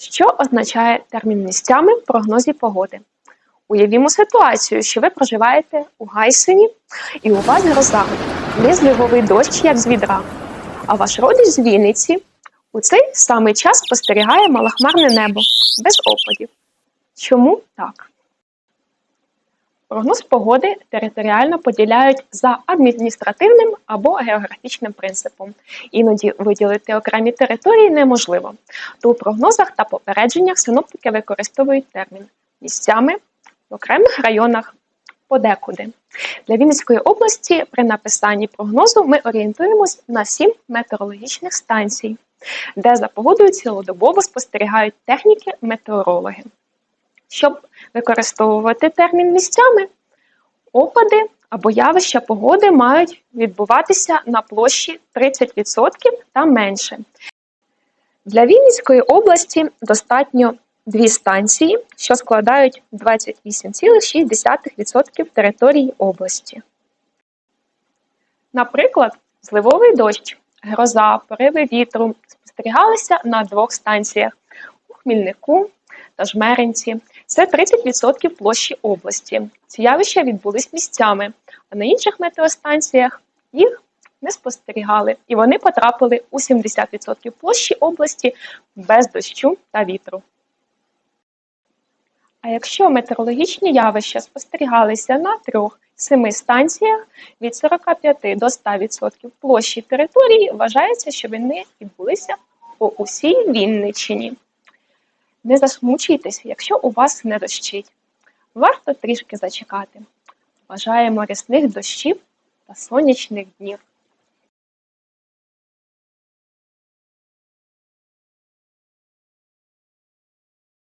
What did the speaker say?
Що означає термін місцями в прогнозі погоди? Уявімо ситуацію, що ви проживаєте у Гайсині і у вас гроза, зливовий дощ, як з відра. А ваш родич з Вінниці у цей самий час спостерігає малохмарне небо без опадів. Чому так? Прогноз погоди територіально поділяють за адміністративним або географічним принципом. Іноді виділити окремі території неможливо. То у прогнозах та попередженнях синоптики використовують термін місцями в окремих районах подекуди. Для Вінницької області при написанні прогнозу ми орієнтуємось на сім метеорологічних станцій, де за погодою цілодобово спостерігають техніки-метеорологи. Щоб використовувати термін місцями, опади або явища погоди мають відбуватися на площі 30% та менше. Для Вінницької області достатньо дві станції, що складають 28,6% території області. Наприклад, зливовий дощ, гроза, пориви вітру спостерігалися на двох станціях у Хмільнику та Жмеринці. Це 30% площі області. Ці явища відбулись місцями, а на інших метеостанціях їх не спостерігали, і вони потрапили у 70% площі області без дощу та вітру. А якщо метеорологічні явища спостерігалися на трьох-семи станціях від 45 до 100% площі території, вважається, що вони відбулися по усій Вінниччині. Не засмучуйтесь, якщо у вас не дощить. Варто трішки зачекати. Бажаємо рясних дощів та сонячних днів.